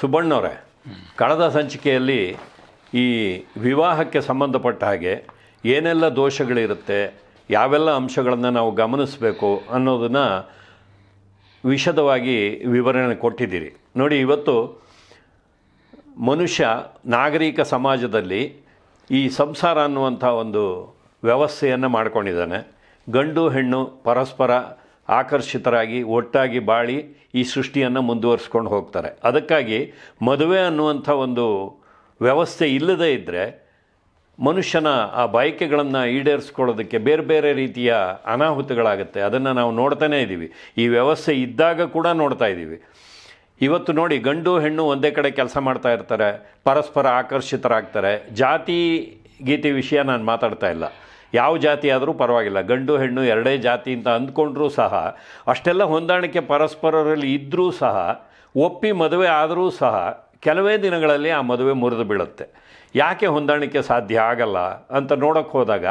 ಸುಬ್ಬಣ್ಣವರೇ, ಕಳೆದ ಸಂಚಿಕೆಯಲ್ಲಿ ಈ ವಿವಾಹಕ್ಕೆ ಸಂಬಂಧಪಟ್ಟ ಹಾಗೆ ಏನೆಲ್ಲ ದೋಷಗಳಿರುತ್ತೆ, ಯಾವೆಲ್ಲ ಅಂಶಗಳನ್ನು ನಾವು ಗಮನಿಸಬೇಕು ಅನ್ನೋದನ್ನು ವಿಶದವಾಗಿ ವಿವರಣೆ ಕೊಟ್ಟಿದ್ದೀರಿ. ನೋಡಿ, ಇವತ್ತು ಮನುಷ್ಯ ನಾಗರಿಕ ಸಮಾಜದಲ್ಲಿ ಈ ಸಂಸಾರ ಅನ್ನುವಂಥ ಒಂದು ವ್ಯವಸ್ಥೆಯನ್ನು ಮಾಡ್ಕೊಂಡಿದ್ದಾನೆ. ಗಂಡು, ಹೆಣ್ಣು, ಪರಸ್ಪರ ಆಕರ್ಷಿತರಾಗಿ, ಒಟ್ಟಾಗಿ ಬಾಳಿ ಈ ಸೃಷ್ಟಿಯನ್ನು ಮುಂದುವರಿಸ್ಕೊಂಡು ಹೋಗ್ತಾರೆ. ಅದಕ್ಕಾಗಿ ಮದುವೆ ಅನ್ನುವಂಥ ಒಂದು ವ್ಯವಸ್ಥೆ ಇಲ್ಲದೇ ಇದ್ದರೆ ಮನುಷ್ಯನ ಆ ಬಯಕೆಗಳನ್ನು ಈಡೇರಿಸ್ಕೊಳ್ಳೋದಕ್ಕೆ ಬೇರೆ ಬೇರೆ ರೀತಿಯ ಅನಾಹುತಗಳಾಗುತ್ತೆ. ಅದನ್ನು ನಾವು ನೋಡ್ತಾನೇ ಇದ್ದೀವಿ. ಈ ವ್ಯವಸ್ಥೆ ಇದ್ದಾಗ ಕೂಡ ನೋಡ್ತಾ ಇದ್ದೀವಿ. ಇವತ್ತು ನೋಡಿ, ಗಂಡು ಹೆಣ್ಣು ಒಂದೇ ಕಡೆ ಕೆಲಸ ಮಾಡ್ತಾ ಇರ್ತಾರೆ, ಪರಸ್ಪರ ಆಕರ್ಷಿತರಾಗ್ತಾರೆ. ಜಾತಿ ಗೀತೆ ವಿಷಯ ನಾನು ಮಾತಾಡ್ತಾ ಇಲ್ಲ. ಯಾವ ಜಾತಿ ಆದರೂ ಪರವಾಗಿಲ್ಲ. ಗಂಡು, ಹೆಣ್ಣು ಎರಡೇ ಜಾತಿ ಅಂತ ಅಂದ್ಕೊಂಡ್ರೂ ಸಹ, ಅಷ್ಟೆಲ್ಲ ಹೊಂದಾಣಿಕೆ ಪರಸ್ಪರರಲ್ಲಿ ಇದ್ದರೂ ಸಹ, ಒಪ್ಪಿ ಮದುವೆ ಆದರೂ ಸಹ, ಕೆಲವೇ ದಿನಗಳಲ್ಲಿ ಆ ಮದುವೆ ಮುರಿದು ಬೀಳುತ್ತೆ. ಯಾಕೆ ಹೊಂದಾಣಿಕೆ ಸಾಧ್ಯ ಆಗಲ್ಲ ಅಂತ ನೋಡೋಕ್ಕೆ ಹೋದಾಗ,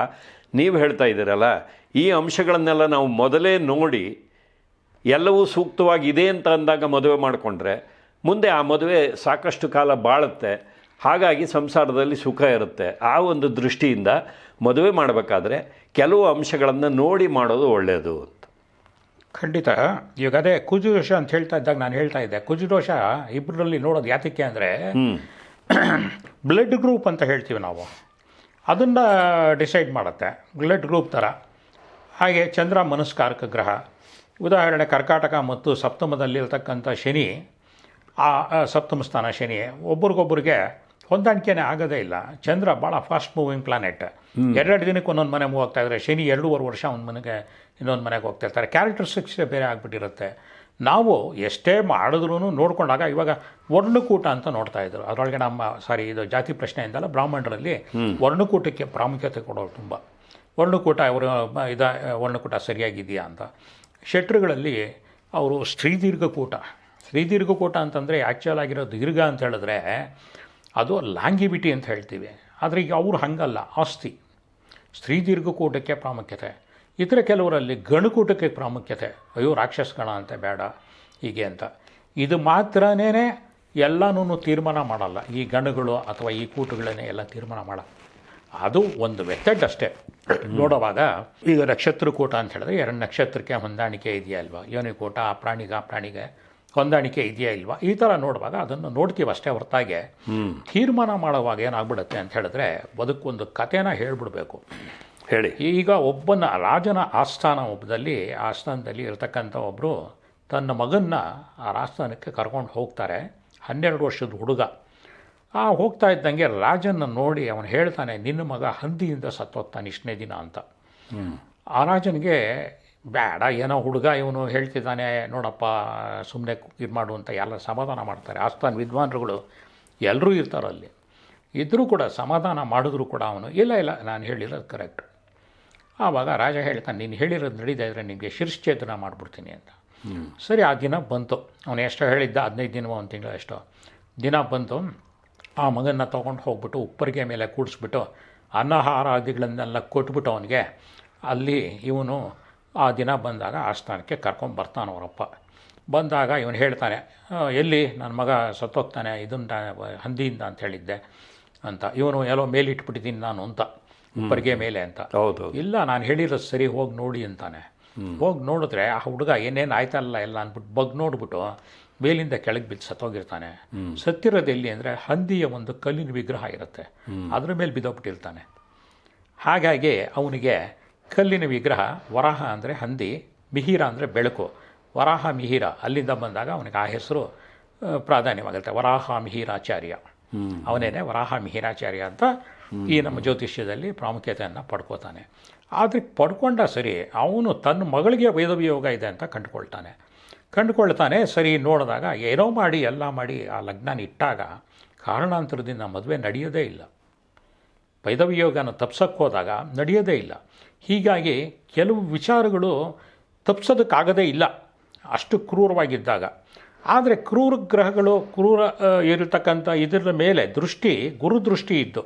ನೀವು ಹೇಳ್ತಾ ಇದ್ದೀರಲ್ಲ, ಈ ಅಂಶಗಳನ್ನೆಲ್ಲ ನಾವು ಮೊದಲೇ ನೋಡಿ, ಎಲ್ಲವೂ ಸೂಕ್ತವಾಗಿದೆ ಅಂತ ಅಂದಾಗ ಮದುವೆ ಮಾಡಿಕೊಂಡ್ರೆ, ಮುಂದೆ ಆ ಮದುವೆ ಸಾಕಷ್ಟು ಕಾಲ ಬಾಳುತ್ತೆ. ಹಾಗಾಗಿ ಸಂಸಾರದಲ್ಲಿ ಸುಖ ಇರುತ್ತೆ. ಆ ಒಂದು ದೃಷ್ಟಿಯಿಂದ ಮದುವೆ ಮಾಡಬೇಕಾದ್ರೆ ಕೆಲವು ಅಂಶಗಳನ್ನು ನೋಡಿ ಮಾಡೋದು ಒಳ್ಳೆಯದು ಅಂತ. ಖಂಡಿತ. ಇವಾಗ ಅದೇ ಕುಜುದೋಷ ಅಂತ ಹೇಳ್ತಾ ಇದ್ದಾಗ ನಾನು ಹೇಳ್ತಾ ಇದ್ದೆ. ಕುಜುದೋಷ ಇಬ್ಬರಲ್ಲಿ ನೋಡೋದು ಯಾತಕ್ಕೆ ಅಂದರೆ ಬ್ಲಡ್ ಗ್ರೂಪ್ ಅಂತ ಹೇಳ್ತೀವಿ ನಾವು. ಅದನ್ನು ಡಿಸೈಡ್ ಮಾಡುತ್ತೆ. ಬ್ಲಡ್ ಗ್ರೂಪ್ ಥರ ಹಾಗೆ ಚಂದ್ರ ಮನಸ್ಕಾರಕ ಗ್ರಹ. ಉದಾಹರಣೆ ಕರ್ಕಾಟಕ ಮತ್ತು ಸಪ್ತಮದಲ್ಲಿರ್ತಕ್ಕಂಥ ಶನಿ. ಆ ಆ ಸಪ್ತಮ ಸ್ಥಾನ ಶನಿ. ಒಬ್ರಿಗೊಬ್ರಿಗೆ ಹೊಂದಾಣಿಕೆನೇ ಆಗೋದೇ ಇಲ್ಲ. ಚಂದ್ರ ಭಾಳ ಫಾಸ್ಟ್ ಮೂವಿಂಗ್ ಪ್ಲಾನೆಟ್ ಎರಡೆರಡು ದಿನಕ್ಕೆ ಒಂದೊಂದು ಮನೆ ಮೂವ್ ಆಗ್ತಾ ಇದ್ದಾರೆ ಶನಿ ಎರಡೂವರೆ ವರ್ಷ ಒಂದು ಮನೆಗೆ ಇನ್ನೊಂದು ಮನೆಗೆ ಹೋಗ್ತಾ ಇರ್ತಾರೆ. ಕ್ಯಾರೆಕ್ಟರಿಸ್ಟಿಕ್ಸೇ ಬೇರೆ ಆಗಿಬಿಟ್ಟಿರುತ್ತೆ. ನಾವು ಎಷ್ಟೇ ಮಾಡಿದ್ರೂ ನೋಡ್ಕೊಂಡಾಗ ಇವಾಗ ವರ್ಣಕೂಟ ಅಂತ ನೋಡ್ತಾ ಇದ್ರು. ಅದರೊಳಗೆ ನಮ್ಮ ಸಾರಿ ಇದು ಜಾತಿ ಪ್ರಶ್ನೆಯಿಂದಲ್ಲ ಬ್ರಾಹ್ಮಣರಲ್ಲಿ ವರ್ಣಕೂಟಕ್ಕೆ ಪ್ರಾಮುಖ್ಯತೆ ಕೊಡೋರು ತುಂಬ. ವರ್ಣಕೂಟ ಅವರು ಇದ ವರ್ಣಕೂಟ ಸರಿಯಾಗಿದೆಯಾ ಅಂತ. ಶೆಟ್ರುಗಳಲ್ಲಿ ಅವರು ಸ್ತ್ರೀದೀರ್ಘಕೂಟ. ಸ್ತ್ರೀದೀರ್ಘಕೂಟ ಅಂತಂದರೆ ಆ್ಯಕ್ಚುಯಲ್ ಆಗಿರೋ ದೀರ್ಘ ಅಂತ ಹೇಳಿದ್ರೆ ಅದು ಲ್ಯಾಂಗಿವಿಟಿ ಅಂತ ಹೇಳ್ತೀವಿ. ಆದರೆ ಈಗ ಅವರು ಹಂಗಲ್ಲ, ಆಸ್ತಿ. ಸ್ತ್ರೀ ದೀರ್ಘಕೂಟಕ್ಕೆ ಪ್ರಾಮುಖ್ಯತೆ. ಇತರ ಕೆಲವರಲ್ಲಿ ಗಣಕೂಟಕ್ಕೆ ಪ್ರಾಮುಖ್ಯತೆ. ಅಯ್ಯೋ ರಾಕ್ಷಸ ಗಣ ಅಂತ ಬೇಡ, ಹೀಗೆ ಅಂತ. ಇದು ಮಾತ್ರನೇ ಎಲ್ಲನೂ ತೀರ್ಮಾನ ಮಾಡಲ್ಲ. ಈ ಗಣಗಳು ಅಥವಾ ಈ ಕೂಟಗಳನ್ನೇ ಎಲ್ಲ ತೀರ್ಮಾನ ಮಾಡಲ್ಲ ಅದು ಒಂದು ಮೆಥಡ್ ಅಷ್ಟೇ. ನೋಡುವಾಗ ಈಗ ನಕ್ಷತ್ರಕೂಟ ಅಂತ ಹೇಳಿದ್ರೆ ಎರಡು ನಕ್ಷತ್ರಕ್ಕೆ ಹೊಂದಾಣಿಕೆ ಇದೆಯಾ ಅಲ್ವಾ ಯೋನಿಕೂಟ ಆ ಪ್ರಾಣಿಗೆ ಆ ಪ್ರಾಣಿಗೆ. ಹೊಂದಾಣಿಕೆ ಇದೆಯಾ ಇಲ್ವಾ? ಈ ಥರ ನೋಡುವಾಗ ಅದನ್ನು ನೋಡ್ತೀವಿ ಅಷ್ಟೇ ಹೊರತಾಗೆ. ತೀರ್ಮಾನ ಮಾಡುವಾಗ ಏನಾಗ್ಬಿಡುತ್ತೆ ಅಂತ ಹೇಳಿದ್ರೆ ಬದುಕೊಂದು ಕಥೆನ ಹೇಳ್ಬಿಡ್ಬೇಕು. ಹೇಳಿ. ಈಗ ಒಬ್ಬನ ರಾಜನ ಆಸ್ಥಾನ ಒಬ್ಬದಲ್ಲಿ ಆಸ್ಥಾನದಲ್ಲಿ ಇರತಕ್ಕಂಥ ಒಬ್ಬರು ತನ್ನ ಮಗನ್ನ ಆ ಆಸ್ಥಾನಕ್ಕೆ ಕರ್ಕೊಂಡು ಹೋಗ್ತಾರೆ. ಹನ್ನೆರಡು ವರ್ಷದ ಹುಡುಗ. ಆ ಹೋಗ್ತಾ ಇದ್ದಂಗೆ ರಾಜನ ನೋಡಿ ಅವನು ಹೇಳ್ತಾನೆ ನಿನ್ನ ಮಗ ಹಂದಿಯಿಂದ ಸತ್ತೋಗ್ತಾನೆ ಇಷ್ಟನೇ ದಿನ ಅಂತ. ಆ ರಾಜನಿಗೆ ಬೇಡ ಏನೋ ಹುಡುಗ ಇವನು ಹೇಳ್ತಿದ್ದಾನೆ ನೋಡಪ್ಪ ಸುಮ್ಮನೆ ಇದು ಮಾಡು ಅಂತ ಎಲ್ಲ ಸಮಾಧಾನ ಮಾಡ್ತಾರೆ. ಆಸ್ಥಾನ ವಿದ್ವಾನ್ರುಗಳು ಎಲ್ಲರೂ ಇರ್ತಾರಲ್ಲಿ ಇದ್ದರೂ ಕೂಡ ಸಮಾಧಾನ ಮಾಡಿದ್ರು ಕೂಡ ಅವನು. ಇಲ್ಲ ಇಲ್ಲ ನಾನು ಹೇಳಿರೋದು ಕರೆಕ್ಟ್. ಆವಾಗ ರಾಜ ಹೇಳ್ತಾನೆ ನೀನು ಹೇಳಿರೋದು ನಡೀತಾ ಇದ್ದರೆ ನಿಮಗೆ ಶಿರ್ಶ್ಚೇತನ ಮಾಡಿಬಿಡ್ತೀನಿ ಅಂತ. ಸರಿ ಆ ದಿನ ಬಂತು. ಅವನು ಎಷ್ಟೋ ಹೇಳಿದ್ದ ಹದಿನೈದು ದಿನ ಒಂದು ತಿಂಗಳು ಎಷ್ಟೋ. ದಿನ ಬಂತು. ಆ ಮಗನ್ನ ತೊಗೊಂಡು ಹೋಗ್ಬಿಟ್ಟು ಉಪ್ಪರಿಗೆ ಮೇಲೆ ಕೂಡಿಸ್ಬಿಟ್ಟು ಅನ್ನಹಾರಾದಿಗಳನ್ನೆಲ್ಲ ಕೊಟ್ಬಿಟ್ಟು ಅವನಿಗೆ ಅಲ್ಲಿ ಇವನು ಆ ದಿನ ಬಂದಾಗ ಆಸ್ಥಾನಕ್ಕೆ ಕರ್ಕೊಂಡು ಬರ್ತಾನೆ ಅವರಪ್ಪ. ಬಂದಾಗ ಇವನು ಹೇಳ್ತಾನೆ ಎಲ್ಲಿ? ನನ್ನ ಮಗ ಸತ್ತೋಗ್ತಾನೆ ಇದನ್ನ ಹಂದಿಯಿಂದ ಅಂತ ಹೇಳಿದ್ದೆ ಅಂತ. ಇವನು ಎಲ್ಲೋ ಮೇಲಿಟ್ಬಿಟ್ಟಿದ್ದೀನಿ ನಾನು ಅಂತ ಇಬ್ಬರಿಗೆ ಮೇಲೆ ಅಂತ. ಹೌದು ಇಲ್ಲ ನಾನು ಹೇಳಿರೋದು ಸರಿ ಹೋಗಿ ನೋಡಿ ಅಂತಾನೆ. ಹೋಗಿ ನೋಡಿದ್ರೆ ಆ ಹುಡುಗ ಏನೇನು ಆಯ್ತಲ್ಲ ಎಲ್ಲ ಅಂದ್ಬಿಟ್ಟು ಬಗ್ ನೋಡ್ಬಿಟ್ಟು ಮೇಲಿಂದ ಕೆಳಗೆ ಬಿದ್ದು ಸತ್ತೋಗಿರ್ತಾನೆ. ಸತ್ತಿರೋದು ಎಲ್ಲಿ ಅಂದರೆ ಹಂದಿಯ ಒಂದು ಕಲ್ಲಿನ ವಿಗ್ರಹ ಇರುತ್ತೆ. ಅದ್ರ ಮೇಲೆ ಬಿದ್ದೋಗ್ಬಿಟ್ಟಿರ್ತಾನೆ. ಹಾಗಾಗಿ ಅವನಿಗೆ ಕಲ್ಲಿನ ವಿಗ್ರಹ ವರಾಹ ಅಂದರೆ ಹಂದಿ ಮಿಹಿರ ಅಂದರೆ ಬೆಳಕು. ವರಾಹ ಮಿಹಿರ ಅಲ್ಲಿಂದ ಬಂದಾಗ ಅವನಿಗೆ ಆ ಹೆಸರು ಪ್ರಾಧಾನ್ಯವಾಗಿರುತ್ತೆ ವರಾಹ ಮಿಹಿರಾಚಾರ್ಯ. ಅವನೇನೆ ವರಾಹ ಮಿಹಿರಾಚಾರ್ಯ ಅಂತ ಈ ನಮ್ಮ ಜ್ಯೋತಿಷ್ಯದಲ್ಲಿ ಪ್ರಾಮುಖ್ಯತೆಯನ್ನು ಪಡ್ಕೋತಾನೆ. ಆದರೆ ಪಡ್ಕೊಂಡ ಸರಿ ಅವನು ತನ್ನ ಮಗಳಿಗೆ ವೇದವಿಯೋಗ ಇದೆ ಅಂತ ಕಂಡುಕೊಳ್ತಾನೆ. ಕಂಡುಕೊಳ್ತಾನೆ ಸರಿ ನೋಡಿದಾಗ ಏನೋ ಮಾಡಿ ಎಲ್ಲ ಮಾಡಿ ಆ ಲಗ್ನ ಇಟ್ಟಾಗ ಕಾರಣಾಂತರದಿಂದ ಮದುವೆ ನಡೆಯೋದೇ ಇಲ್ಲ. ವೈದವಿಯೋಗನ ತಪ್ಸಕ್ಕೆ ಹೋದಾಗ ನಡೆಯೋದೇ ಇಲ್ಲ. ಹೀಗಾಗಿ ಕೆಲವು ವಿಚಾರಗಳು ತಪ್ಸೋದಕ್ಕಾಗದೇ ಇಲ್ಲ. ಅಷ್ಟು ಕ್ರೂರವಾಗಿದ್ದಾಗ. ಆದರೆ ಕ್ರೂರ ಗ್ರಹಗಳು, ಕ್ರೂರ ಇರತಕ್ಕಂಥ ಇದರ ಮೇಲೆ ದೃಷ್ಟಿ, ಗುರುದೃಷ್ಟಿ ಇದ್ದು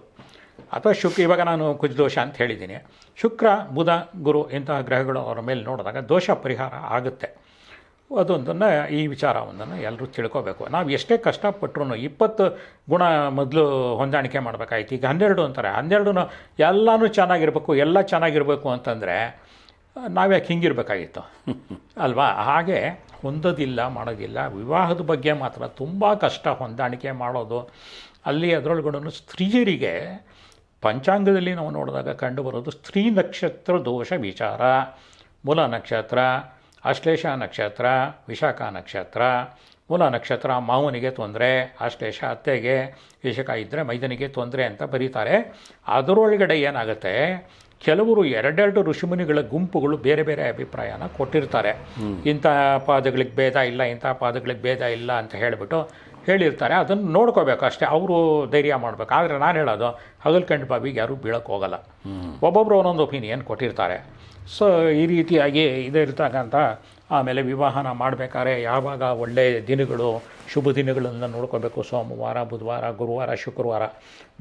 ಅಥವಾ ಶುಕ್ರ, ಇವಾಗ ನಾನು ಕುಜದೋಷ ಅಂತ ಹೇಳಿದ್ದೀನಿ. ಶುಕ್ರ, ಬುಧ, ಗುರು ಇಂತಹ ಗ್ರಹಗಳು ಅವರ ಮೇಲೆ ನೋಡಿದಾಗ ದೋಷ ಪರಿಹಾರ ಆಗುತ್ತೆ. ಅದೊಂದನ್ನು ಈ ವಿಚಾರವೊಂದನ್ನು ಎಲ್ಲರೂ ತಿಳ್ಕೋಬೇಕು. ನಾವು ಎಷ್ಟೇ ಕಷ್ಟಪಟ್ಟರು ಇಪ್ಪತ್ತು ಗುಣ ಮೊದಲು ಹೊಂದಾಣಿಕೆ ಮಾಡಬೇಕಾಯ್ತು. ಈಗ ಹನ್ನೆರಡು ಅಂತಾರೆ. ಹನ್ನೆರಡು ಎಲ್ಲನೂ ಚೆನ್ನಾಗಿರಬೇಕು, ಎಲ್ಲ ಚೆನ್ನಾಗಿರಬೇಕು ಅಂತಂದರೆ ನಾವ್ಯಾಕೆ ಹಿಂಗಿರಬೇಕಾಗಿತ್ತು. ಅಲ್ವಾ? ಹಾಗೆ ಹೊಂದೋದಿಲ್ಲ, ಮಾಡೋದಿಲ್ಲ. ವಿವಾಹದ ಬಗ್ಗೆ ಮಾತ್ರ ತುಂಬ ಕಷ್ಟ ಹೊಂದಾಣಿಕೆ ಮಾಡೋದು. ಅಲ್ಲಿ ಅದರೊಳಗಡೆ ಸ್ತ್ರೀಯರಿಗೆ ಪಂಚಾಂಗದಲ್ಲಿ ನಾವು ನೋಡಿದಾಗ ಕಂಡುಬರೋದು ಸ್ತ್ರೀ ನಕ್ಷತ್ರ ದೋಷ ವಿಚಾರ. ಮೂಲ ನಕ್ಷತ್ರ ಆಶ್ಲೇಷ ನಕ್ಷತ್ರ ವಿಶಾಖ ನಕ್ಷತ್ರ ಮೂಲ ನಕ್ಷತ್ರ ಮಾವನಿಗೆ ತೊಂದರೆ ಆಶ್ಲೇಷ ಅತ್ತೆಗೆ ವಿಶಾಖ ಇದ್ದರೆ ಮೈದನಿಗೆ ತೊಂದರೆ ಅಂತ ಬರೀತಾರೆ. ಅದರೊಳಗಡೆ ಏನಾಗುತ್ತೆ? ಕೆಲವರು ಎರಡೆರಡು ಋಷಿಮುನಿಗಳ ಗುಂಪುಗಳು ಬೇರೆ ಬೇರೆ ಅಭಿಪ್ರಾಯನ ಕೊಟ್ಟಿರ್ತಾರೆ. ಇಂಥ ಪಾದಗಳಿಗೆ ಭೇದ ಇಲ್ಲ ಇಂಥ ಪಾದಗಳಿಗೆ ಭೇದ ಇಲ್ಲ ಅಂತ ಹೇಳಿಬಿಟ್ಟು ಹೇಳಿರ್ತಾರೆ. ಅದನ್ನು ನೋಡ್ಕೋಬೇಕು ಅಷ್ಟೇ. ಅವರು ಧೈರ್ಯ ಮಾಡಬೇಕು. ಆದರೆ ನಾನು ಹೇಳೋದು ಹಗಲ್ಕಂಡು ಬಾವಿಗೆ ಯಾರೂ ಬೀಳಕ್ಕೆ ಹೋಗಲ್ಲ. ಒಬ್ಬೊಬ್ಬರು ಒಂದೊಂದು ಒಪಿನಿಯನ್ ಕೊಟ್ಟಿರ್ತಾರೆ. ಸೊ ಈ ರೀತಿಯಾಗಿ ಇದೇ ಇರ್ತಕ್ಕಂಥ ಆಮೇಲೆ ವಿವಾಹನ ಮಾಡಬೇಕಾದ್ರೆ ಯಾವಾಗ ಒಳ್ಳೆಯ ದಿನಗಳು ಶುಭ ದಿನಗಳನ್ನು ನೋಡ್ಕೋಬೇಕು. ಸೋಮವಾರ ಬುಧವಾರ ಗುರುವಾರ ಶುಕ್ರವಾರ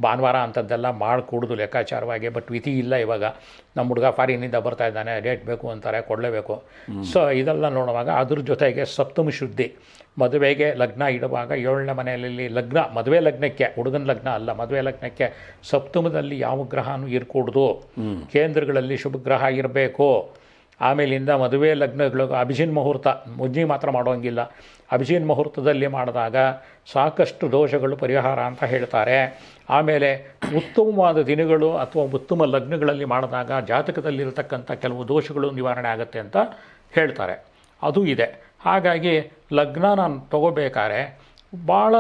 ಭಾನುವಾರ ಅಂಥದ್ದೆಲ್ಲ ಮಾಡಿಕೊಡೋದು ಲೆಕ್ಕಾಚಾರವಾಗಿ. ಬಟ್ ವಿಧಿ ಇಲ್ಲ ಇವಾಗ. ನಮ್ಮ ಹುಡುಗ ಫಾರಿನಿಂದ ಬರ್ತಾ ಇದ್ದಾನೆ ಡೇಟ್ ಬೇಕು ಅಂತಾರೆ ಕೊಡಲೇಬೇಕು. ಸೊ ಇದೆಲ್ಲ ನೋಡುವಾಗ ಅದ್ರ ಜೊತೆಗೆ ಸಪ್ತಮ ಶುದ್ಧಿ. ಮದುವೆಗೆ ಲಗ್ನ ಇಡುವಾಗ ಏಳನೇ ಮನೆಯಲ್ಲಿ ಲಗ್ನ ಮದುವೆ ಲಗ್ನಕ್ಕೆ ಹುಡುಗನ ಲಗ್ನ ಅಲ್ಲ ಮದುವೆ ಲಗ್ನಕ್ಕೆ ಸಪ್ತಮದಲ್ಲಿ ಯಾವ ಗ್ರಹನೂ ಇರ್ಕೂಡ್ದು. ಕೇಂದ್ರಗಳಲ್ಲಿ ಶುಭ ಗ್ರಹ ಇರಬೇಕು. ಆಮೇಲಿಂದ ಮದುವೆ ಲಗ್ನಗಳು ಅಭಿಜಿನ್ ಮುಹೂರ್ತ, ಮುಜ್ಜಿ ಮಾತ್ರ ಮಾಡೋಂಗಿಲ್ಲ. ಅಭಿಜಿನ್ ಮುಹೂರ್ತದಲ್ಲಿ ಮಾಡಿದಾಗ ಸಾಕಷ್ಟು ದೋಷಗಳು ಪರಿಹಾರ ಅಂತ ಹೇಳ್ತಾರೆ. ಆಮೇಲೆ ಉತ್ತಮವಾದ ದಿನಗಳು ಅಥವಾ ಉತ್ತಮ ಲಗ್ನಗಳಲ್ಲಿ ಮಾಡಿದಾಗ ಜಾತಕದಲ್ಲಿರತಕ್ಕಂಥ ಕೆಲವು ದೋಷಗಳು ನಿವಾರಣೆ ಆಗುತ್ತೆ ಅಂತ ಹೇಳ್ತಾರೆ. ಅದು ಇದೆ. ಹಾಗಾಗಿ ಲಗ್ನ ನಾನು ತಗೋಬೇಕಾದ್ರೆ ಭಾಳ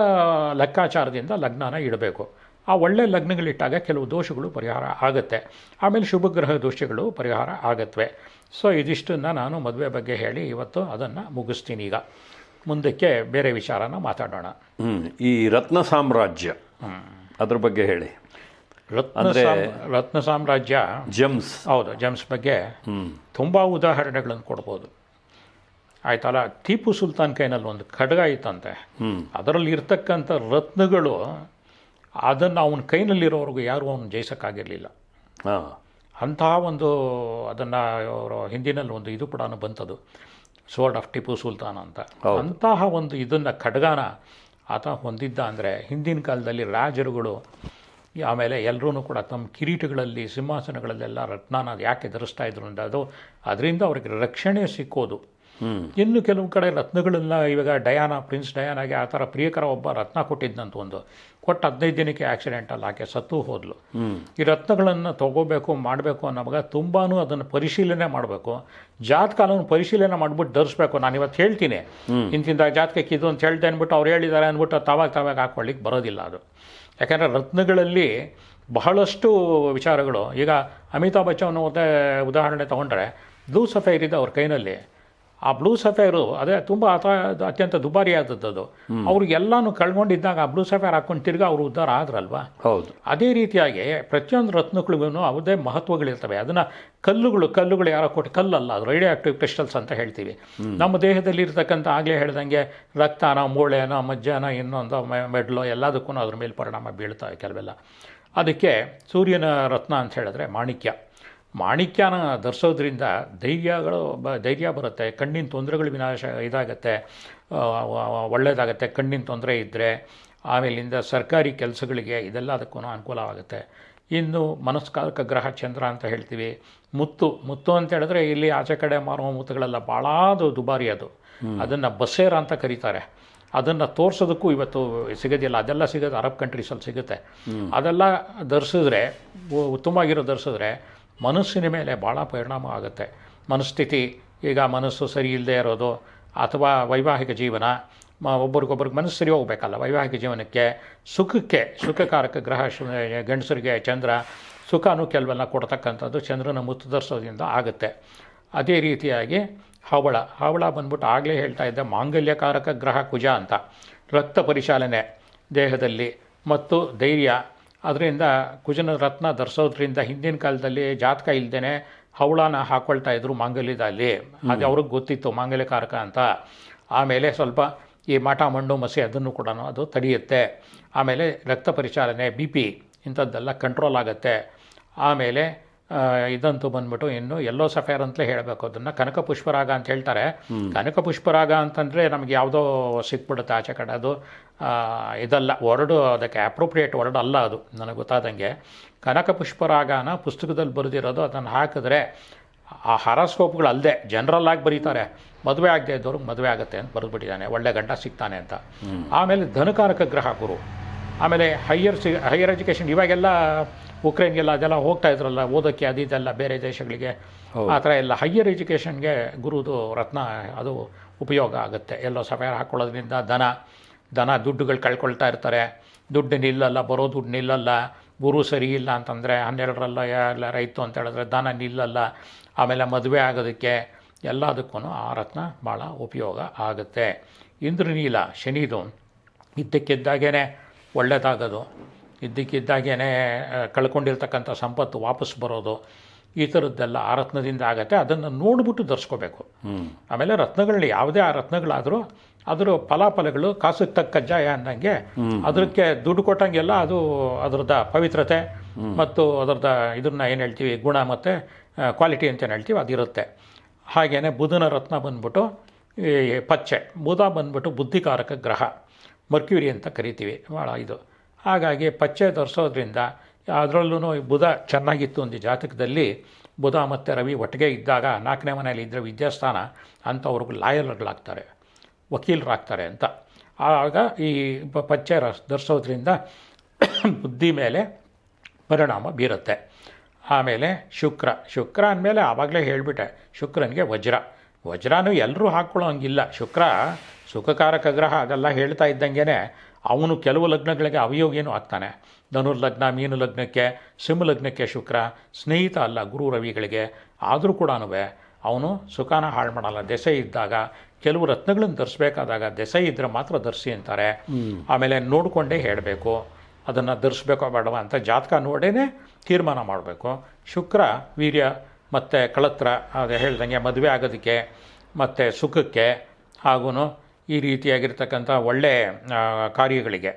ಲೆಕ್ಕಾಚಾರದಿಂದ ಲಗ್ನನ ಇಡಬೇಕು. ಆ ಒಳ್ಳೆಯ ಲಗ್ನಗಳಿಟ್ಟಾಗ ಕೆಲವು ದೋಷಗಳು ಪರಿಹಾರ ಆಗುತ್ತೆ. ಆಮೇಲೆ ಶುಭಗ್ರಹ ದೋಷಗಳು ಪರಿಹಾರ ಆಗತ್ವೆ. ಸೊ ಇದಿಷ್ಟನ್ನು ನಾನು ಮದುವೆ ಬಗ್ಗೆ ಹೇಳಿ ಇವತ್ತು ಅದನ್ನು ಮುಗಿಸ್ತೀನಿ ಈಗ. ಮುಂದಕ್ಕೆ ಬೇರೆ ವಿಚಾರನ ಮಾತಾಡೋಣ. ಈ ರತ್ನ ಸಾಮ್ರಾಜ್ಯ. ಅದ್ರ ಬಗ್ಗೆ ಹೇಳಿ. ರತ್ನ ರತ್ನ ಸಾಮ್ರಾಜ್ಯ ಜಮ್ಸ್. ಹೌದು ಜಮ್ಸ್ ಬಗ್ಗೆ ತುಂಬ ಉದಾಹರಣೆಗಳನ್ನು ಕೊಡ್ಬೋದು. ಆಯ್ತಲ್ಲ ಟೀಪು ಸುಲ್ತಾನ್ ಕೈನಲ್ಲಿ ಒಂದು ಖಡ್ಗ ಇತ್ತಂತೆ. ಅದರಲ್ಲಿ ಇರ್ತಕ್ಕಂಥ ರತ್ನಗಳು ಅದನ್ನು ಅವನ ಕೈನಲ್ಲಿರೋವರೆಗೂ ಯಾರೂ ಅವನು ಜಯಿಸೋಕ್ಕಾಗಿರಲಿಲ್ಲ. ಹಾಂ. ಅಂತಹ ಒಂದು ಅದನ್ನು ಅವರು ಹಿಂದಿನಲ್ಲಿ ಒಂದು ಇದು ಕೂಡ ಬಂತದು. ಸೋಲ್ಡ್ ಆಫ್ ಟಿಪ್ಪು ಸುಲ್ತಾನ್ ಅಂತ. ಅಂತಹ ಒಂದು ಇದನ್ನು ಖಡ್ಗಾನ ಆತ ಹೊಂದಿದ್ದ ಅಂದರೆ ಹಿಂದಿನ ಕಾಲದಲ್ಲಿ ರಾಜರುಗಳು ಆಮೇಲೆ ಎಲ್ಲರೂ ಕೂಡ ತಮ್ಮ ಕಿರೀಟಗಳಲ್ಲಿ ಸಿಂಹಾಸನಗಳಲ್ಲೆಲ್ಲ ರತ್ನಾನ ಯಾಕೆ ಧರಿಸ್ತಾ ಇದ್ರು ಅಂದರೆ ಅದು ಅದರಿಂದ ಅವ್ರಿಗೆ ರಕ್ಷಣೆ ಸಿಕ್ಕೋದು. ಇನ್ನು ಕೆಲವು ಕಡೆ ರತ್ನಗಳೆಲ್ಲ ಇವಾಗ ಡಯಾನ, ಪ್ರಿನ್ಸ್ ಡಯಾನಾಗೆ ಆ ಥರ ಪ್ರಿಯಕರ ಒಬ್ಬ ರತ್ನ ಕೊಟ್ಟಿದ್ದಂತ ಒಂದು. ಕೊಟ್ಟು ಹದಿನೈದು ದಿನಕ್ಕೆ ಆಕ್ಸಿಡೆಂಟಲ್ಲಿ ಆಕೆ ಸತ್ತು ಹೋದ್ಲು. ಈ ರತ್ನಗಳನ್ನು ತಗೋಬೇಕು, ಮಾಡಬೇಕು ಅನ್ನೋವಾಗ ತುಂಬಾ ಅದನ್ನು ಪರಿಶೀಲನೆ ಮಾಡಬೇಕು. ಜಾತಕಾಲವನ್ನು ಪರಿಶೀಲನೆ ಮಾಡಿಬಿಟ್ಟು ಧರಿಸ್ಬೇಕು. ನಾನು ಇವತ್ತು ಹೇಳ್ತೀನಿ. ಇಂತಿಂದ ಜಾತಕಕ್ಕೆ ಇದು ಅಂತ ಹೇಳ್ದೆ ಅಂದ್ಬಿಟ್ಟು ಅವ್ರು ಹೇಳಿದ್ದಾರೆ ಅಂದ್ಬಿಟ್ಟು ತಾವಾಗ ತಾವಾಗ ಹಾಕ್ಕೊಳ್ಳಿಕ್ಕೆ ಬರೋದಿಲ್ಲ ಅದು. ಯಾಕೆಂದರೆ ರತ್ನಗಳಲ್ಲಿ ಬಹಳಷ್ಟು ವಿಚಾರಗಳು. ಈಗ ಅಮಿತಾಬ್ ಬಚ್ಚನ್ ಉದಾಹರಣೆ ತೊಗೊಂಡ್ರೆ ಬ್ಲೂ ಸಫೈರ್ ಇದೆ ಅವ್ರ ಕೈನಲ್ಲಿ. ಆ ಬ್ಲೂ ಸಫೇರು ಅದೇ ತುಂಬ ಅತ ಅತ್ಯಂತ ದುಬಾರಿಯಾದದ್ದು ಅದು ಅವ್ರಿಗೆಲ್ಲಾನು ಕಳ್ಕೊಂಡಿದ್ದಾಗ ಆ ಬ್ಲೂ ಸಫೇರ್ ಹಾಕೊಂಡು ತಿರ್ಗಾ ಅವರು ಉದ್ಧಾರ ಆದ್ರಲ್ವಾ? ಹೌದು. ಅದೇ ರೀತಿಯಾಗಿ ಪ್ರತಿಯೊಂದು ರತ್ನಗಳಿಗೂ ಅವದೇ ಮಹತ್ವಗಳಿರ್ತವೆ. ಅದನ್ನು ಕಲ್ಲುಗಳು ಕಲ್ಲುಗಳು ಯಾರೋ ಕೊಟ್ಟು ಕಲ್ಲಲ್ಲ ಅದು ರೇಡಿಯೋ ಆಕ್ಟಿವ್ ಕ್ರಿಸ್ಟಲ್ಸ್ ಅಂತ ಹೇಳ್ತೀವಿ. ನಮ್ಮ ದೇಹದಲ್ಲಿ ಇರತಕ್ಕಂಥ ಆಗಲೇ ಹೇಳ್ದಂಗೆ ರಕ್ತನ ಮೂಳೆನ ಮಜ್ಜಾನ ಇನ್ನೊಂದು ಮೆಡ್ಲು ಎಲ್ಲದಕ್ಕೂ ಅದ್ರ ಮೇಲೆ ಪರಿಣಾಮ ಬೀಳ್ತವೆ ಕೆಲವೆಲ್ಲ. ಅದಕ್ಕೆ ಸೂರ್ಯನ ರತ್ನ ಅಂತ ಹೇಳಿದ್ರೆ ಮಾಣಿಕ್ಯ. ಮಾಣಿಕ್ಯನ ಧರಿಸೋದ್ರಿಂದ ಧೈರ್ಯಗಳು ಬ ಧೈರ್ಯ ಬರುತ್ತೆ ಕಣ್ಣಿನ ತೊಂದರೆಗಳು ವಿನಾಶ ಇದಾಗತ್ತೆ ಒಳ್ಳೆಯದಾಗತ್ತೆ ಕಣ್ಣಿನ ತೊಂದರೆ ಇದ್ದರೆ ಆಮೇಲಿಂದ ಸರ್ಕಾರಿ ಕೆಲಸಗಳಿಗೆ ಇದೆಲ್ಲ ಅದಕ್ಕೂ ಅನುಕೂಲವಾಗುತ್ತೆ. ಇನ್ನು ಮನಸ್ಕಾರಕ ಗ್ರಹ ಚಂದ್ರ ಅಂತ ಹೇಳ್ತೀವಿ. ಮುತ್ತು ಮುತ್ತು ಅಂತ ಹೇಳಿದ್ರೆ ಇಲ್ಲಿ ಆಚೆ ಕಡೆ ಮಾರುವ ಮುತ್ತುಗಳೆಲ್ಲ ಭಾಳ ಅದು ದುಬಾರಿ ಅದು. ಅದನ್ನು ಬಸ್ಸೇರ ಅಂತ ಕರೀತಾರೆ. ಅದನ್ನು ತೋರಿಸೋದಕ್ಕೂ ಇವತ್ತು ಸಿಗೋದಿಲ್ಲ. ಅದೆಲ್ಲ ಸಿಗೋದು ಅರಬ್ ಕಂಟ್ರೀಸಲ್ಲಿ ಸಿಗುತ್ತೆ. ಅದೆಲ್ಲ ಧರಿಸಿದ್ರೆ ಉತ್ತಮವಾಗಿರೋ ಧರಿಸಿದ್ರೆ ಮನಸ್ಸಿನ ಮೇಲೆ ಭಾಳ ಪರಿಣಾಮ ಆಗುತ್ತೆ. ಮನಸ್ಥಿತಿ, ಈಗ ಮನಸ್ಸು ಸರಿ ಇಲ್ಲದೆ ಇರೋದು ಅಥವಾ ವೈವಾಹಿಕ ಜೀವನ ಒಬ್ರಿಗೊಬ್ರಿಗೆ ಮನಸ್ಸು ಸರಿ ಹೋಗಬೇಕಲ್ಲ, ವೈವಾಹಿಕ ಜೀವನಕ್ಕೆ ಸುಖಕ್ಕೆ, ಸುಖಕಾರಕ ಗ್ರಹ ಗಂಡಸರಿಗೆ ಚಂದ್ರ, ಸುಖನೂ ಕೆಲವೆಲ್ಲ ಕೊಡ್ತಕ್ಕಂಥದ್ದು ಚಂದ್ರನ ಮುತ್ತು ಧರಿಸೋದ್ರಿಂದ ಆಗುತ್ತೆ. ಅದೇ ರೀತಿಯಾಗಿ ಹವಳ ಹವಳ ಬಂದ್ಬಿಟ್ಟು ಆಗಲೇ ಹೇಳ್ತಾ ಇದ್ದೆ, ಮಾಂಗಲ್ಯಕಾರಕ ಗ್ರಹ ಕುಜ ಅಂತ. ರಕ್ತ ಪರಿಶಾಲನೆ ದೇಹದಲ್ಲಿ ಮತ್ತು ಧೈರ್ಯ ಅದರಿಂದ ಕುಜನ ರತ್ನ ಧರಿಸೋದ್ರಿಂದ ಹಿಂದಿನ ಕಾಲದಲ್ಲಿ ಜಾತಕ ಇಲ್ದೇನೆ ಹವಳಾನ ಹಾಕೊಳ್ತಾ ಇದ್ರು ಮಾಂಗಲ್ಯದಲ್ಲಿ. ಅದು ಅವ್ರಿಗೆ ಗೊತ್ತಿತ್ತು ಮಾಂಗಲ್ಯಕಾರಕ ಅಂತ. ಆಮೇಲೆ ಸ್ವಲ್ಪ ಈ ಮಾಟ ಮಣ್ಣು ಮಸಿ ಅದನ್ನು ಕೂಡ ಅದು ತಡೆಯುತ್ತೆ. ಆಮೇಲೆ ರಕ್ತ ಪರಿಚಾಲನೆ ಬಿ ಪಿ ಇಂಥದ್ದೆಲ್ಲ ಕಂಟ್ರೋಲ್ ಆಗುತ್ತೆ. ಆಮೇಲೆ ಇದಂತೂ ಬಂದ್ಬಿಟ್ಟು ಇನ್ನು ಎಲ್ಲೋ ಸಫೇರ್ ಅಂತಲೇ ಹೇಳಬೇಕು. ಅದನ್ನು ಕನಕ ಪುಷ್ಪರಾಗ ಅಂತ ಹೇಳ್ತಾರೆ. ಕನಕ ಪುಷ್ಪರಾಗ ಅಂತಂದರೆ ನಮಗೆ ಯಾವುದೋ ಸಿಕ್ಬಿಡುತ್ತೆ ಆಚೆ ಕಡೆ. ಅದು ಇದಲ್ಲ ವರ್ಡು ಅದಕ್ಕೆ ಅಪ್ರೋಪ್ರಿಯೇಟ್ ವರ್ಡ್ ಅಲ್ಲ ಅದು ನನಗೆ ಗೊತ್ತಾದಂಗೆ. ಕನಕ ಪುಷ್ಪರಾಗನ ಪುಸ್ತಕದಲ್ಲಿ ಬರೆದಿರೋದು ಅದನ್ನು ಹಾಕಿದ್ರೆ ಆ ಹಾರಾಸ್ಕೋಪ್ಗಳು ಅಲ್ಲದೆ ಜನರಲ್ ಆಗಿ ಬರೀತಾರೆ. ಮದುವೆ ಆಗದೆ ಇದ್ದವ್ರಿಗೆ ಮದುವೆ ಆಗುತ್ತೆ ಅಂತ ಬರೆದ್ಬಿಟ್ಟಿದ್ದಾನೆ. ಒಳ್ಳೆ ಗಂಡ ಸಿಗ್ತಾನೆ ಅಂತ. ಆಮೇಲೆ ಧನಕಾರಕ ಗ್ರಹ ಗುರು. ಆಮೇಲೆ ಹೈಯರ್ ಸಿ ಹೈಯರ್ ಎಜುಕೇಷನ್ ಇವಾಗೆಲ್ಲ ಉಕ್ರೇನ್ಗೆಲ್ಲ ಅದೆಲ್ಲ ಹೋಗ್ತಾ ಇದ್ರಲ್ಲ ಓದೋಕ್ಕೆ ಅದು ಇದೆಲ್ಲ ಬೇರೆ ದೇಶಗಳಿಗೆ. ಆ ಥರ ಎಲ್ಲ ಹೈಯರ್ ಎಜುಕೇಷನ್ಗೆ ಗುರುದು ರತ್ನ ಅದು ಉಪಯೋಗ ಆಗುತ್ತೆ. ಎಲ್ಲೋ ಸಫೇರ್ ಹಾಕ್ಕೊಳ್ಳೋದ್ರಿಂದ ದನ ದನ ದುಡ್ಡುಗಳು ಕಳ್ಕೊಳ್ತಾ ಇರ್ತಾರೆ. ದುಡ್ಡು ನಿಲ್ಲಲ್ಲ ಬರೋ ದುಡ್ಡು ನಿಲ್ಲಲ್ಲ. ಗುರು ಸರಿ ಇಲ್ಲ ಅಂತಂದರೆ ಹನ್ನೆರಡರಲ್ಲ ಎಲ್ಲ ರೈತು ಅಂತ ಹೇಳಿದ್ರೆ ದನ ನಿಲ್ಲಲ್ಲ. ಆಮೇಲೆ ಮದುವೆ ಆಗೋದಕ್ಕೆ ಎಲ್ಲದಕ್ಕೂ ಆ ರತ್ನ ಭಾಳ ಉಪಯೋಗ ಆಗುತ್ತೆ. ಇಂದ್ರನೀಲ ಶನಿದು ಇದ್ದಕ್ಕಿದ್ದಾಗೇ ಒಳ್ಳೆಯದಾಗೋದು ಇದ್ದಕ್ಕಿದ್ದಾಗೇ ಕಳ್ಕೊಂಡಿರ್ತಕ್ಕಂಥ ಸಂಪತ್ತು ವಾಪಸ್ ಬರೋದು ಈ ಥರದ್ದೆಲ್ಲ ಆ ರತ್ನದಿಂದ ಆಗುತ್ತೆ. ಅದನ್ನು ನೋಡಿಬಿಟ್ಟು ಧರಿಸ್ಕೋಬೇಕು. ಆಮೇಲೆ ರತ್ನಗಳಲ್ಲಿ ಯಾವುದೇ ಆ ರತ್ನಗಳಾದರೂ ಅದರ ಫಲಾಫಲಗಳು ಕಾಸಿಗೆ ತಕ್ಕ ಕಜ್ಜಾಯ ಅಂದಂಗೆ ಅದಕ್ಕೆ ದುಡ್ಡು ಕೊಟ್ಟಂಗೆಲ್ಲ ಅದು ಅದರದ ಪವಿತ್ರತೆ ಮತ್ತು ಅದರದ ಇದನ್ನ ಏನು ಹೇಳ್ತೀವಿ ಗುಣ ಮತ್ತು ಕ್ವಾಲಿಟಿ ಅಂತ ಏನು ಹೇಳ್ತೀವಿ ಅದಿರುತ್ತೆ. ಹಾಗೆಯೇ ಬುಧನ ರತ್ನ ಬಂದ್ಬಿಟ್ಟು ಈ ಪಚ್ಚೆ ಬುಧ ಬಂದ್ಬಿಟ್ಟು ಬುದ್ಧಿಕಾರಕ ಗ್ರಹ ಮರ್ಕ್ಯೂರಿ ಅಂತ ಕರಿತೀವಿ. ಭಾಳ ಇದು. ಹಾಗಾಗಿ ಪಚ್ಚೆ ಧರಿಸೋದ್ರಿಂದ ಅದರಲ್ಲೂ ಬುಧ ಚೆನ್ನಾಗಿತ್ತು ಒಂದು ಜಾತಕದಲ್ಲಿ. ಬುಧ ಮತ್ತು ರವಿ ಒಟ್ಟಿಗೆ ಇದ್ದಾಗ ನಾಲ್ಕನೇ ಮನೆಯಲ್ಲಿ ಇದ್ದರೆ ವಿದ್ಯಾಸ್ಥಾನ ಅಂಥವ್ರಿಗೂ ಲಾಯರ್ಗಳಾಗ್ತಾರೆ, ವಕೀಲರಾಗ್ತಾರೆ ಅಂತ. ಆಗ ಈ ಪಚ್ಚೆ ರಸ್ ಧರಿಸೋದ್ರಿಂದ ಬುದ್ಧಿ ಮೇಲೆ ಪರಿಣಾಮ ಬೀರುತ್ತೆ. ಆಮೇಲೆ ಶುಕ್ರ ಶುಕ್ರ ಅಂದಮೇಲೆ ಆವಾಗಲೇ ಹೇಳಿಬಿಟ್ಟೆ, ಶುಕ್ರನಿಗೆ ವಜ್ರ. ವಜ್ರನೂ ಎಲ್ಲರೂ ಹಾಕ್ಕೊಳ್ಳೋಂಗಿಲ್ಲ. ಶುಕ್ರ ಸುಖಕಾರಕ ಗ್ರಹ ಅದೆಲ್ಲ ಹೇಳ್ತಾ ಇದ್ದಂಗೆ ಅವನು ಕೆಲವು ಲಗ್ನಗಳಿಗೆ ಅವಯೋಗಿನೂ ಆಗ್ತಾನೆ. ಧನುರ್ಲಗ್ನ ಮೀನು ಲಗ್ನಕ್ಕೆ ಸಿಂಹ ಲಗ್ನಕ್ಕೆ ಶುಕ್ರ ಸ್ನೇಹಿತ ಅಲ್ಲ ಗುರು ರವಿಗಳಿಗೆ. ಆದರೂ ಕೂಡ ಅವನು ಸುಖಾನ ಹಾಳು ಮಾಡಲ್ಲ. ದೆಸೆ ಇದ್ದಾಗ ಕೆಲವು ರತ್ನಗಳನ್ನು ಧರಿಸ್ಬೇಕಾದಾಗ ದೆಸೆ ಇದ್ದರೆ ಮಾತ್ರ ಧರಿಸಿ ಅಂತಾರೆ. ಆಮೇಲೆ ನೋಡಿಕೊಂಡೇ ಹೇಳಬೇಕು ಅದನ್ನು ಧರಿಸ್ಬೇಕೋ ಬೇಡವ ಅಂತ ಜಾತಕ ನೋಡೇ ತೀರ್ಮಾನ ಮಾಡಬೇಕು. ಶುಕ್ರ ವೀರ್ಯ ಮತ್ತು ಕಳತ್ರ ಅದು ಹೇಳ್ದಂಗೆ ಮದುವೆ ಆಗೋದಕ್ಕೆ ಮತ್ತು ಸುಖಕ್ಕೆ ಹಾಗೂ ಈ ರೀತಿಯಾಗಿರ್ತಕ್ಕಂಥ ಒಳ್ಳೆಯ ಆ, ಕಾರ್ಯಗಳಿಗೆ.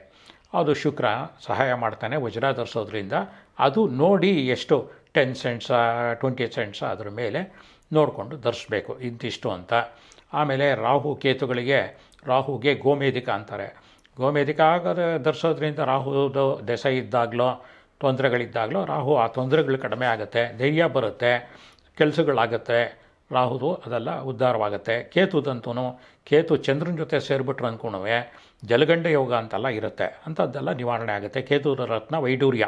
ಅದು ಶುಕ್ರ ಸಹಾಯ ಮಾಡ್ತಾನೆ ವಜ್ರ ಧರಿಸೋದ್ರಿಂದ ಅದು ನೋಡಿ ಎಷ್ಟು ಟೆನ್ ಸೆಂಟ್ಸ ಟ್ವೆಂಟಿ ಸೆಂಟ್ಸ ಅದ್ರ ಮೇಲೆ ನೋಡಿಕೊಂಡು ಧರಿಸ್ಬೇಕು ಇಂತಿಷ್ಟು ಅಂತ. ಆಮೇಲೆ ರಾಹು ಕೇತುಗಳಿಗೆ ರಾಹುಗೆ ಗೋಮೇಧಿಕ ಅಂತಾರೆ. ಗೋಮೇಧಿಕ ಆಗದ ಧರಿಸೋದ್ರಿಂದ ರಾಹುದು ದೆಸೆ ಇದ್ದಾಗಲೋ ತೊಂದರೆಗಳಿದ್ದಾಗಲೋ ರಾಹು ಆ ತೊಂದರೆಗಳು ಕಡಿಮೆ ಆಗುತ್ತೆ ಧೈರ್ಯ ಬರುತ್ತೆ ಕೆಲಸಗಳಾಗುತ್ತೆ ರಾಹುದು ಅದೆಲ್ಲ ಉದ್ಧಾರವಾಗುತ್ತೆ. ಕೇತುದಂತೂ ಕೇತು ಚಂದ್ರನ ಜೊತೆ ಸೇರಿಬಿಟ್ರು ಅಂದ್ಕೊಂಡೂ ಜಲಗಂಡ ಯೋಗ ಅಂತೆಲ್ಲ ಇರುತ್ತೆ. ಅಂಥದ್ದೆಲ್ಲ ನಿವಾರಣೆ ಆಗುತ್ತೆ. ಕೇತು ರತ್ನ ವೈಡೂರ್ಯ.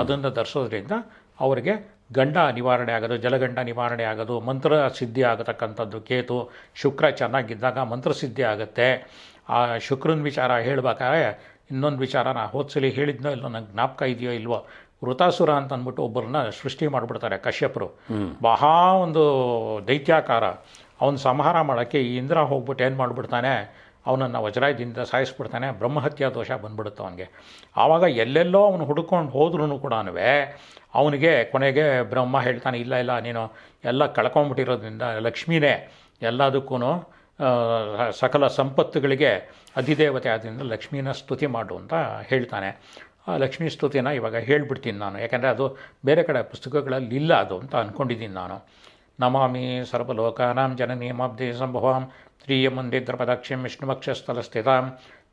ಅದನ್ನು ಧರಿಸೋದ್ರಿಂದ ಅವರಿಗೆ ಗಂಡ ನಿವಾರಣೆ ಆಗೋದು ಜಲಗಂಡ ನಿವಾರಣೆ ಆಗೋದು ಮಂತ್ರ ಸಿದ್ಧಿ ಆಗತಕ್ಕಂಥದ್ದು. ಕೇತು ಶುಕ್ರ ಚೆನ್ನಾಗಿದ್ದಾಗ ಮಂತ್ರ ಸಿದ್ಧಿ ಆಗುತ್ತೆ. ಆ ಶುಕ್ರನ ವಿಚಾರ ಹೇಳಬೇಕಾದ್ರೆ ಇನ್ನೊಂದು ವಿಚಾರ ನಾ ಹೋದ್ಸಲಿ ಹೇಳಿದ್ನೋ ಇಲ್ಲೋ ನಂಗೆ ಜ್ಞಾಪಕ ಇದೆಯೋ ಇಲ್ವೋ ವೃತಾಸುರ ಅಂತ ಅಂದ್ಬಿಟ್ಟು ಒಬ್ಬರನ್ನ ಸೃಷ್ಟಿ ಮಾಡಿಬಿಡ್ತಾರೆ ಕಶ್ಯಪರು. ಮಹಾ ಒಂದು ದೈತ್ಯಾಕಾರ. ಅವನ ಸಂಹಾರ ಮಾಡೋಕ್ಕೆ ಈ ಇಂದ್ರ ಹೋಗ್ಬಿಟ್ಟು ಏನು ಮಾಡಿಬಿಡ್ತಾನೆ? ಅವನನ್ನು ವಜ್ರಾಯದಿಂದ ಸಾಯಿಸ್ಬಿಡ್ತಾನೆ. ಬ್ರಹ್ಮಹತ್ಯಾ ದೋಷ ಬಂದ್ಬಿಡುತ್ತೆ ಅವನಿಗೆ. ಆವಾಗ ಎಲ್ಲೆಲ್ಲೋ ಅವನು ಹುಡುಕೊಂಡು ಹೋದ್ರೂ ಕೂಡ ಅವನಿಗೆ ಕೊನೆಗೆ ಬ್ರಹ್ಮ ಹೇಳ್ತಾನೆ ಇಲ್ಲ ಇಲ್ಲ ನೀನು ಎಲ್ಲ ಕಳ್ಕೊಂಬಿಟ್ಟಿರೋದ್ರಿಂದ ಲಕ್ಷ್ಮೀನೇ ಎಲ್ಲದಕ್ಕೂ ಸಕಲ ಸಂಪತ್ತುಗಳಿಗೆ ಅಧಿದೇವತೆ ಆದ್ದರಿಂದ ಲಕ್ಷ್ಮೀನ ಸ್ತುತಿ ಮಾಡು ಅಂತ ಹೇಳ್ತಾನೆ. ಲಕ್ಷ್ಮೀ ಸ್ತುತಿನ ಇವಾಗ ಹೇಳಿಬಿಡ್ತೀನಿ ನಾನು. ಯಾಕಂದರೆ ಅದು ಬೇರೆ ಕಡೆ ಪುಸ್ತಕಗಳಲ್ಲಿ ಇಲ್ಲ ಅದು ಅಂತ ಅಂದ್ಕೊಂಡಿದ್ದೀನಿ ನಾನು. ನಮಾಮಿ ಸರ್ವಲೋಕಾನಾಂ ಜನನೀಮಾಬ್ಧಿ ಸಂಭವಾಂ ತ್ರೀಯಮುಂದಿದ್ರಪದಾಕ್ಷಿಂ ವಿಷ್ಣುವಕ್ಷಸ್ಥಲಸ್ಥಿತಾಂ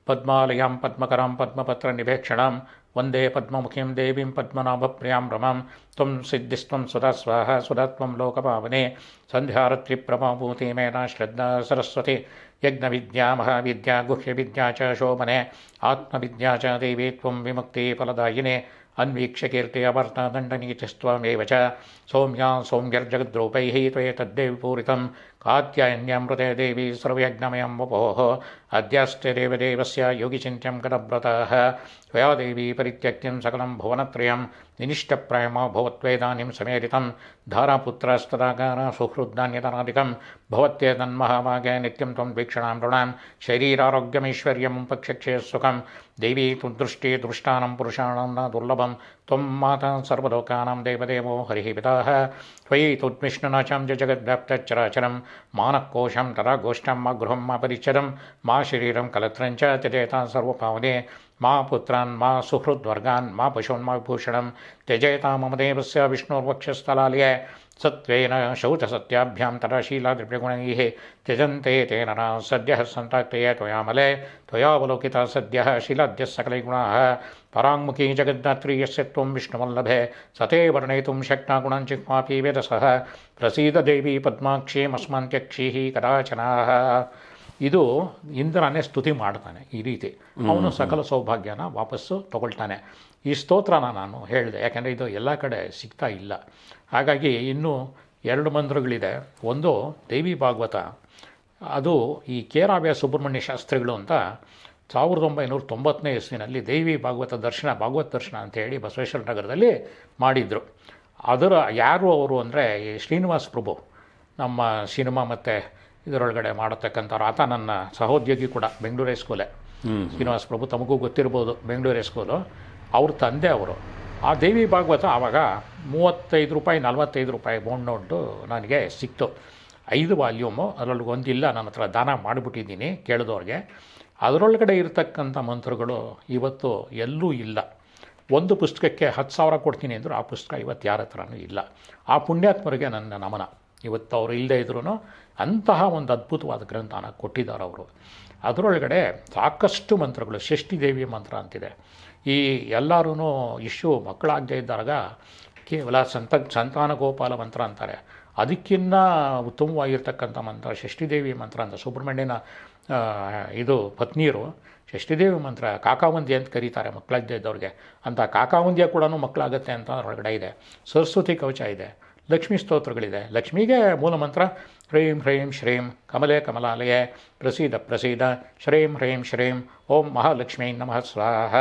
ಪದ್ಮಾಲಯಾಂ ಪದ್ಮಕರಾಂ ಪದ್ಮಪತ್ರ ನಿಭೇಕ್ಷಣಾಂ ವಂದೇ ಪದ್ಮಮುಖೀಂ ದೇವೀಂ ಪದ್ಮನಾಭಪ್ರಿಯಾಂ ರಮಾಂ ತ್ವಂ ಸಿದ್ಧಿಸ್ತ್ವಂ ಸುಧಾ ಸ್ವಾಹ ಸುಧಾತ್ವಂ ಲೋಕಪಾವನೆ ಸಂಧ್ಯಾರತ್ರಿಪ್ರಭಾಭೂತಿ ಮೇನ ಶ್ರದ್ಧಾ ಸರಸ್ವತಿ यज्ञविद्या, महाविद्या, गुह्यविद्या च शोभने, आत्मविद्या च देवी त्वं विमुक्तिफलदायिने अन्वीक्ष्यकीर्ति अवर्तादण्डनीतिस्त्वमेव च सौम्यां सौम्यर्जगद्रूपैः त्वये तद्देवपूरितं कात्यायन्यामृते देवी सर्वयज्ञमयं वपोः। अद्यास्ते देवदेवस्य योगिचिन्त्यं गतव्रताः त्वया देवी परित्यक्तिं सकलं भुवनत्रयं, निनिष्टप्रायमो भवत्वेदानीं समेरितं धारापुत्रस्तदाकार सुहृद्धान्यतनादिकं भवत्येतन्महाभागे नित्यं त्वं वीक्षणां नृणां शरीरारोग्यमैश्वर्यं पक्षक्षे सुखं, देवी तु दृष्टि दृष्टानं पुरुषाणां न दुर्लभं, त्वं माता सर्वलोकानां देवदेवो हरिः पिताः। त्वयि तुद्विष्णुनाचां च जगद्व्याप्तचराचरं मानकोशं तदा गोष्ठम् मा अपरिचरं मा मा शरीरं कलत्रञ्च त्यजेतां सर्वपावने मा पुत्रान्, मा सुहृद्वर्गान्, मा पशून् मा विभूषणं त्यजेतां मम देवस्य विष्णुर्वक्षस्थलालय सत्त्वेन शौचसत्याभ्यां तदाशीलाद्रव्यगुणैः त्यजन्ते तेन न सद्यः सन्ताक्तये त्वयामले त्वयावलोकिता सद्यः शीलाद्यः सकलै गुणाः पराङ्मुखी जगद्दात्री यस्य त्वं विष्णुवल्लभे स ते वर्णयितुं शक्ना गुणाञ्चिह्वापि वेदसः। प्रसीददेवी पद्माक्षीमस्मान्त्यक्षीः कदाचनाः। ಇದು ಇಂದ್ರನೇ ಸ್ತುತಿ ಮಾಡ್ತಾನೆ ಈ ರೀತಿ. ಅವನು ಸಕಲ ಸೌಭಾಗ್ಯನ ವಾಪಸ್ಸು ತಗೊಳ್ತಾನೆ. ಈ ಸ್ತೋತ್ರನ ನಾನು ಹೇಳಿದೆ ಯಾಕೆಂದರೆ ಇದು ಎಲ್ಲ ಕಡೆ ಸಿಗ್ತಾ ಇಲ್ಲ. ಹಾಗಾಗಿ ಇನ್ನೂ ಎರಡು ಮಂತ್ರಗಳಿದೆ. ಒಂದು ದೇವಿ ಭಾಗವತ ಅದು ಈ ಕೇರಾವ್ಯ ಸುಬ್ರಹ್ಮಣ್ಯ ಶಾಸ್ತ್ರಿಗಳು ಅಂತ ಸಾವಿರದ ಒಂಬೈನೂರ ತೊಂಬತ್ತನೇ ಇಸ್ವಿನಲ್ಲಿ ದೇವಿ ಭಾಗವತ ದರ್ಶನ ಭಾಗವತ ದರ್ಶನ ಅಂತ ಹೇಳಿ ಬಸವೇಶ್ವರ ನಗರದಲ್ಲಿ ಮಾಡಿದರು. ಅದರ ಯಾರು ಅವರು ಅಂದರೆ ಈ ಶ್ರೀನಿವಾಸ್ ಪ್ರಭು ನಮ್ಮ ಸಿನಿಮಾ ಮತ್ತು ಇದರೊಳಗಡೆ ಮಾಡತಕ್ಕಂಥವ್ರು. ಆತ ನನ್ನ ಸಹೋದ್ಯೋಗಿ ಕೂಡ ಬೆಂಗಳೂರು ಸ್ಕೂಲೇ ಶ್ರೀನಿವಾಸ ಪ್ರಭು ತಮಗೂ ಗೊತ್ತಿರ್ಬೋದು ಬೆಂಗಳೂರು ಹೈಸ್ಕೂಲು ಅವ್ರ ತಂದೆ ಅವರು. ಆ ದೇವಿ ಭಾಗವತ ಆವಾಗ ಮೂವತ್ತೈದು ರೂಪಾಯಿ ನಲ್ವತ್ತೈದು ರೂಪಾಯಿ ಬೋಂಡ್ ನೋಟು ನನಗೆ ಸಿಕ್ತು. ಐದು ವಾಲ್ಯೂಮು ಅದರೊಳಗೆ ಒಂದಿಲ್ಲ ನನ್ನ ಹತ್ರ ದಾನ ಮಾಡಿಬಿಟ್ಟಿದ್ದೀನಿ ಕೇಳಿದವ್ರಿಗೆ. ಅದರೊಳಗಡೆ ಇರತಕ್ಕಂಥ ಮಂತ್ರಗಳು ಇವತ್ತು ಎಲ್ಲೂ ಇಲ್ಲ. ಒಂದು ಪುಸ್ತಕಕ್ಕೆ ಹತ್ತು ಸಾವಿರ ಕೊಡ್ತೀನಿ ಅಂದರು ಆ ಪುಸ್ತಕ ಇವತ್ತು ಯಾರ ಹತ್ರನೂ ಇಲ್ಲ. ಆ ಪುಣ್ಯಾತ್ಮರಿಗೆ ನನ್ನ ನಮನ. ಇವತ್ತು ಅವರು ಇಲ್ಲದೇ ಇದ್ರೂ ಅಂತಹ ಒಂದು ಅದ್ಭುತವಾದ ಗ್ರಂಥನ ಕೊಟ್ಟಿದ್ದಾರೆ ಅವರು. ಅದರೊಳಗಡೆ ಸಾಕಷ್ಟು ಮಂತ್ರಗಳು, ಷಷ್ಠಿ ದೇವಿ ಮಂತ್ರ ಅಂತಿದೆ. ಈ ಎಲ್ಲರೂ ಇಶು ಮಕ್ಕಳಾಗದೇ ಇದ್ದಾಗ ಕೇವಲ ಸಂತ, ಸಂತಾನ ಗೋಪಾಲ ಮಂತ್ರ ಅಂತಾರೆ. ಅದಕ್ಕಿನ್ನ ಉತ್ತಮವಾಗಿರ್ತಕ್ಕಂಥ ಮಂತ್ರ ಷಷ್ಠಿದೇವಿ ಮಂತ್ರ ಅಂತ ಸುಬ್ರಹ್ಮಣ್ಯನ ಇದು ಪತ್ನಿಯರು ಷಷ್ಠಿದೇವಿ ಮಂತ್ರ ಕಾಕಾವಂದಿ ಅಂತ ಕರೀತಾರೆ ಮಕ್ಕಳಾಗದೇ ಇದ್ದವ್ರಿಗೆ. ಅಂತ ಕಾಕಾವಂದಿಯ ಕೂಡ ಮಕ್ಕಳಾಗತ್ತೆ ಅಂತ ಅದರೊಳಗಡೆ ಇದೆ. ಸರಸ್ವತಿ ಕವಚ ಇದೆ. ಲಕ್ಷ್ಮೀ ಸ್ತೋತ್ರಗಳಿದೆ. ಲಕ್ಷ್ಮಿಗೆ ಮೂಲ ಮಂತ್ರ, ಹ್ರೀಂ ಹ್ರೀಂ ಶ್ರೀಂ ಕಮಲೆ ಕಮಲಾಲಯ ಪ್ರಸೀದ ಪ್ರಸೀದ ಶ್ರೀಂ ಹ್ರೀಂ ಶ್ರೀಂ ಓಂ ಮಹಾಲಕ್ಷ್ಮೀ ನಮಃ ಸ್ವಾಹ.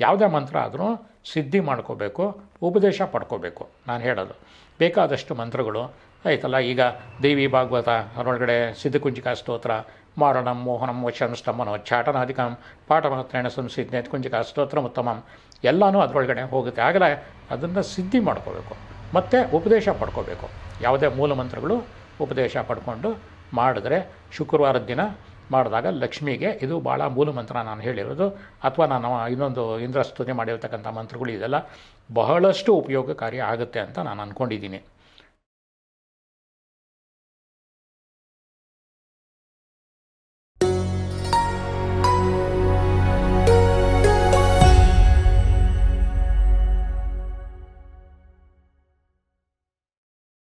ಯಾವುದೇ ಮಂತ್ರ ಆದರೂ ಸಿದ್ಧಿ ಮಾಡ್ಕೋಬೇಕು, ಉಪದೇಶ ಪಡ್ಕೋಬೇಕು ನಾನು ಹೇಳೋದು. ಬೇಕಾದಷ್ಟು ಮಂತ್ರಗಳು, ಆಯ್ತಲ್ಲ, ಈಗ ದೇವಿ ಭಾಗವತ, ಅದರೊಳಗಡೆ ಸಿದ್ಧಕುಂಜಿಕಾ ಸ್ತೋತ್ರ, ಮಾರಣಂ ಮೋಹನಂ ವಚನ ಪಾಠ ಚಾಟನಾಧಿಕಂ ಪಾಠಮಾತ್ರೇಣ ಸಂಸಿದ್ಧೆ ಕುಂಜಿಕಾ ಸ್ತೋತ್ರ ಉತ್ತಮಂ, ಎಲ್ಲನೂ ಅದರೊಳಗಡೆ ಹೋಗುತ್ತೆ. ಆಗಲೇ ಅದನ್ನು ಸಿದ್ಧಿ ಮಾಡ್ಕೋಬೇಕು. ಮತ್ತು ಉಪದೇಶ ಪಡ್ಕೋಬೇಕು. ಯಾವುದೇ ಮೂಲ ಮಂತ್ರಗಳು ಉಪದೇಶ ಪಡ್ಕೊಂಡು ಮಾಡಿದ್ರೆ ಶುಕ್ರವಾರದ ದಿನ ಮಾಡಿದಾಗ ಲಕ್ಷ್ಮಿಗೆ ಇದು ಭಾಳ ಮೂಲ ಮಂತ್ರ ನಾನು ಹೇಳಿರೋದು. ಅಥವಾ ನಾನು ಇನ್ನೊಂದು ಇಂದ್ರ ಸ್ತುತಿ ಮಾಡಿರ್ತಕ್ಕಂಥ ಮಂತ್ರಗಳು ಇದೆಲ್ಲ ಬಹಳಷ್ಟು ಉಪಯೋಗಕಾರಿ ಆಗುತ್ತೆ ಅಂತ ನಾನು ಅಂದ್ಕೊಂಡಿದ್ದೀನಿ